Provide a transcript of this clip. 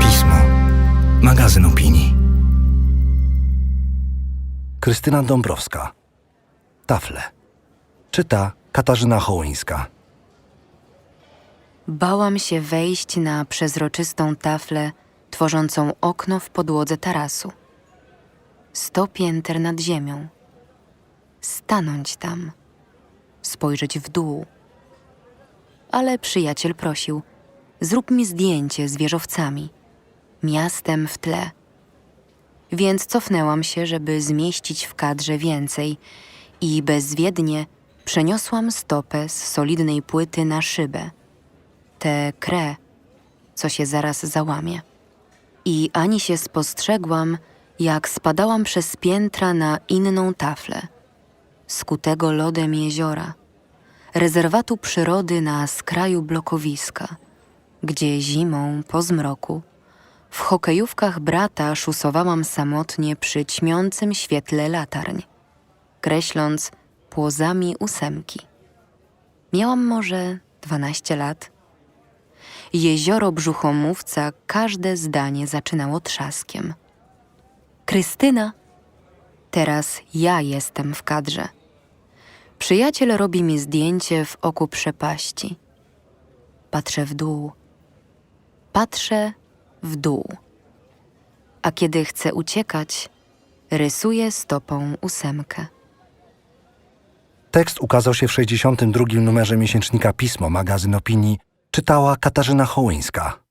Pismo. Magazyn opinii. Krystyna Dąbrowska. Tafle. Czyta Katarzyna Hołyńska. Bałam się wejść na przezroczystą taflę tworzącą okno w podłodze tarasu. Sto pięter nad ziemią. Stanąć tam. Spojrzeć w dół. Ale przyjaciel prosił: zrób mi zdjęcie z wieżowcami, miastem w tle. Więc cofnęłam się, żeby zmieścić w kadrze więcej i bezwiednie przeniosłam stopę z solidnej płyty na szybę tę krę, co się zaraz załamie. I ani się spostrzegłam, jak spadałam przez piętra na inną taflę, skutego lodem jeziora, rezerwatu przyrody na skraju blokowiska, gdzie zimą, po zmroku, w hokejówkach brata szusowałam samotnie przy ćmiącym świetle latarń, kreśląc płozami ósemki. Miałam może dwanaście lat. Jezioro brzuchomówca każde zdanie zaczynało trzaskiem. Krystyna! Teraz ja jestem w kadrze. Przyjaciel robi mi zdjęcie w oku przepaści. Patrzę w dół. Patrzę w dół. A kiedy chcę uciekać, rysuję stopą ósemkę. Tekst ukazał się w 62. numerze miesięcznika Pismo, magazyn opinii. Czytała Katarzyna Hołyńska.